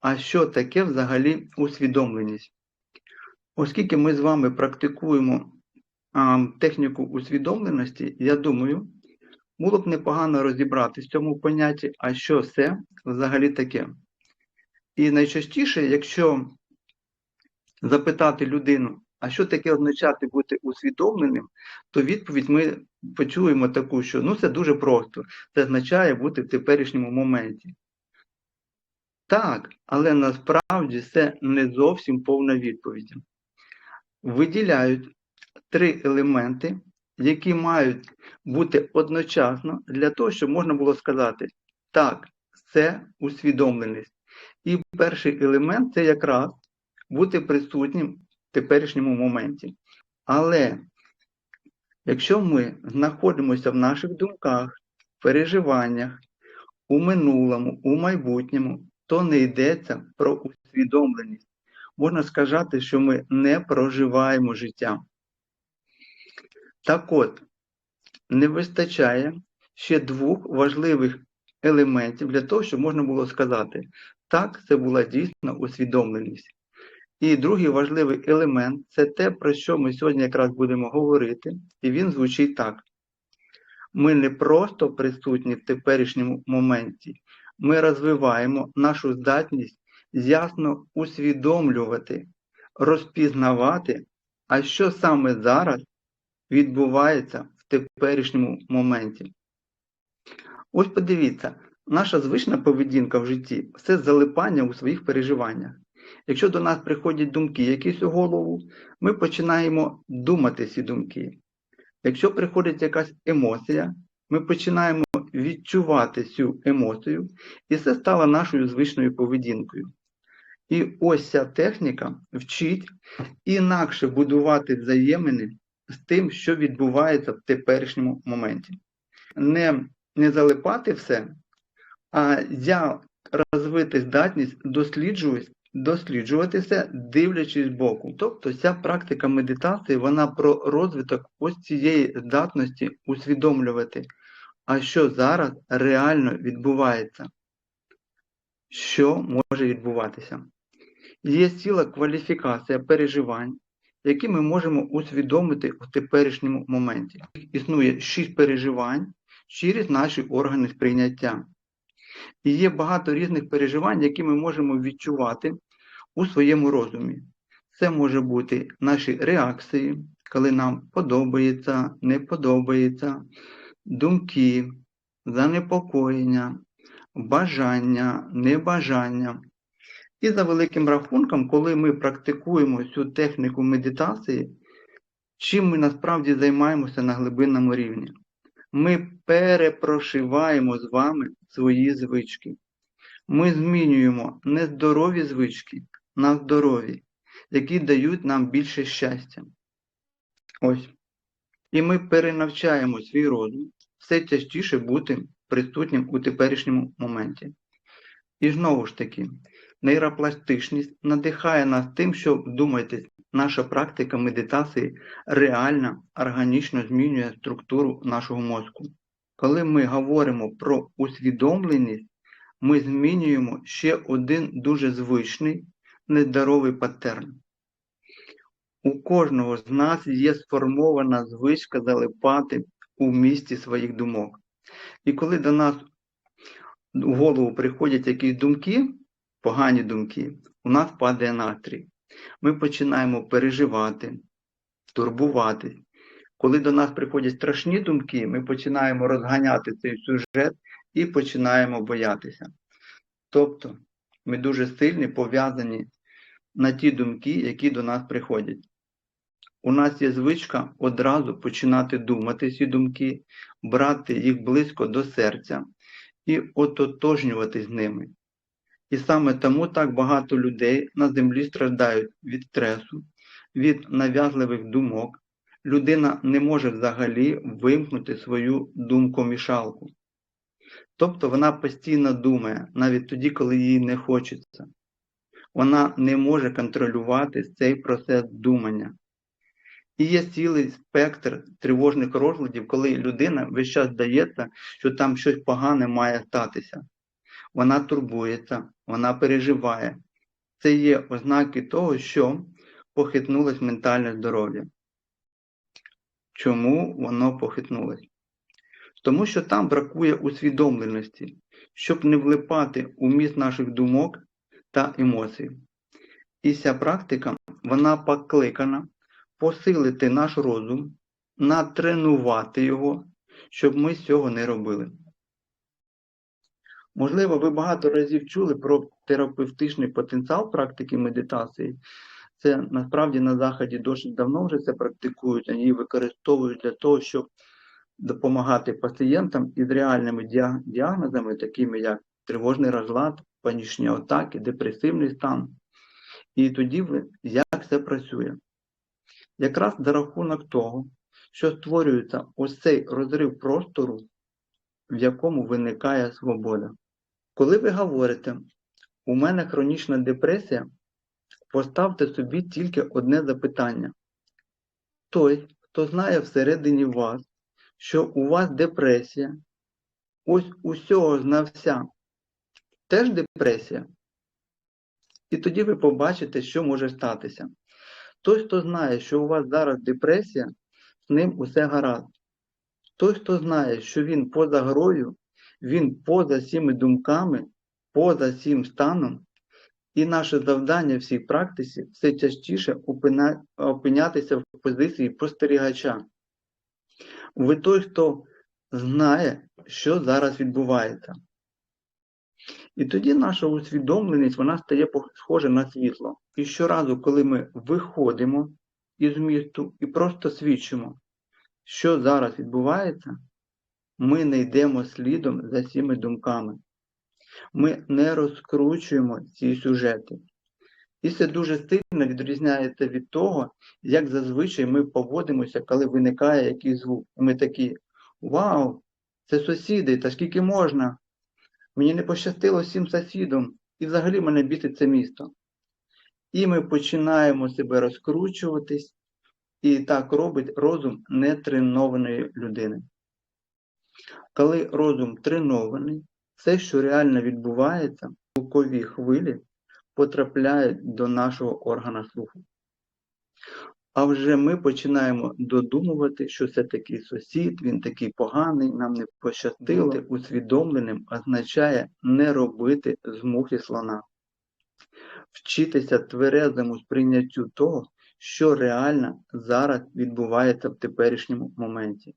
а що таке взагалі усвідомленість. Оскільки ми з вами практикуємо а, техніку усвідомленості, я думаю, було б непогано розібратися в цьому понятті, а що це взагалі таке. І найчастіше, якщо запитати людину, а що таке означати бути усвідомленим, то відповідь ми почуємо таку, що ну це дуже просто. Це означає бути в теперішньому моменті. Так, але насправді це не зовсім повна відповідь. Виділяють три елементи, які мають бути одночасно для того, щоб можна було сказати, так, це усвідомленість. І перший елемент це якраз бути присутнім в теперішньому моменті. Але якщо ми знаходимося в наших думках, переживаннях, у минулому, у майбутньому, то не йдеться про усвідомленість. Можна сказати, що ми не проживаємо життя. Так от, не вистачає ще двох важливих елементів для того, щоб можна було сказати, так, це була дійсно усвідомленість. І другий важливий елемент це те, про що ми сьогодні якраз будемо говорити, і він звучить так. Ми не просто присутні в теперішньому моменті, ми розвиваємо нашу здатність ясно усвідомлювати, розпізнавати, а що саме зараз відбувається в теперішньому моменті. Ось подивіться, наша звична поведінка в житті це залипання у своїх переживаннях. Якщо до нас приходять думки якісь у голову, ми починаємо думати ці думки. Якщо приходить якась емоція, ми починаємо відчувати цю емоцію, і це стало нашою звичною поведінкою. І ось ця техніка вчить інакше будувати взаємини з тим, що відбувається в теперішньому моменті. Не, не залипати все, а я розвити здатність досліджувати, досліджувати це, дивлячись збоку. Тобто ця практика медитації, вона про розвиток ось цієї здатності усвідомлювати, а що зараз реально відбувається. Що може відбуватися? Є ціла кваліфікація переживань, які ми можемо усвідомити в теперішньому моменті. Існує шість переживань через наші органи сприйняття. І є багато різних переживань, які ми можемо відчувати у своєму розумі. Це може бути наші реакції, коли нам подобається, не подобається, думки, занепокоєння, бажання, небажання. І за великим рахунком, коли ми практикуємо цю техніку медитації, чим ми насправді займаємося на глибинному рівні? Ми перепрошиваємо з вами свої звички. Ми змінюємо нездорові звички на здорові, які дають нам більше щастя. Ось. І ми перенавчаємо свій розум все частіше бути присутнім у теперішньому моменті. І знову ж таки, нейропластичність надихає нас тим, що вдумайтесь, наша практика медитації реально органічно змінює структуру нашого мозку. Коли ми говоримо про усвідомленість, ми змінюємо ще один дуже звичний нездоровий паттерн. У кожного з нас є сформована звичка залипати у місті своїх думок. І коли до нас в голову приходять якісь думки, погані думки, у нас падає настрій. Ми починаємо переживати, турбуватись. Коли до нас приходять страшні думки, ми починаємо розганяти цей сюжет і починаємо боятися. Тобто ми дуже сильно пов'язані на ті думки, які до нас приходять. У нас є звичка одразу починати думати ці думки, брати їх близько до серця і ототожнювати з ними. І саме тому так багато людей на землі страждають від стресу, від нав'язливих думок. Людина не може взагалі вимкнути свою думкомішалку. Тобто вона постійно думає, навіть тоді, коли їй не хочеться. Вона не може контролювати цей процес думання. І є цілий спектр тривожних розладів, коли людина весь час здається, що там щось погане має статися. Вона турбується, вона переживає. Це є ознаки того, що похитнулось ментальне здоров'я. Чому воно похитнулось? Тому що там бракує усвідомленості, щоб не влипати у міст наших думок та емоцій. І ця практика, вона покликана посилити наш розум, натренувати його, щоб ми цього не робили. Можливо, ви багато разів чули про терапевтичний потенціал практики медитації. Це насправді на Заході досить давно вже це практикують, вони використовують для того, щоб допомагати пацієнтам із реальними діагнозами, такими як тривожний розлад, панічні атаки, депресивний стан. І тоді як це працює? Якраз за рахунок того, що створюється ось цей розрив простору, в якому виникає свобода. Коли ви говорите, у мене хронічна депресія, поставте собі тільки одне запитання. Той, хто знає всередині вас, що у вас депресія, ось усього знався, теж депресія. І тоді ви побачите, що може статися. Той, хто знає, що у вас зараз депресія, з ним усе гаразд. Той, хто знає, що він поза грою, він поза всіми думками, поза всім станом, і наше завдання в цій практиці все частіше опинятися в позиції спостерігача. Ви той, хто знає, що зараз відбувається. І тоді наша усвідомленість вона стає схожа на світло. І щоразу, коли ми виходимо із місту і просто свідчимо, що зараз відбувається, ми не йдемо слідом за цими думками. Ми не розкручуємо ці сюжети. І це дуже сильно відрізняється від того, як зазвичай ми поводимося, коли виникає якийсь звук. Ми такі: Вау, це сусіди, та скільки можна? Мені не пощастило всім сусідам, і взагалі мене бісить це місто. І ми починаємо себе розкручуватись, і так робить розум нетренованої людини. Коли розум тренований, все, що реально відбувається, звукові хвилі потрапляють до нашого органа слуху. А вже ми починаємо додумувати, що це такий сусід, він такий поганий, нам не пощастило. Бути усвідомленим означає не робити з мухи слона. Вчитися тверезому сприйняттю того, що реально зараз відбувається в теперішньому моменті.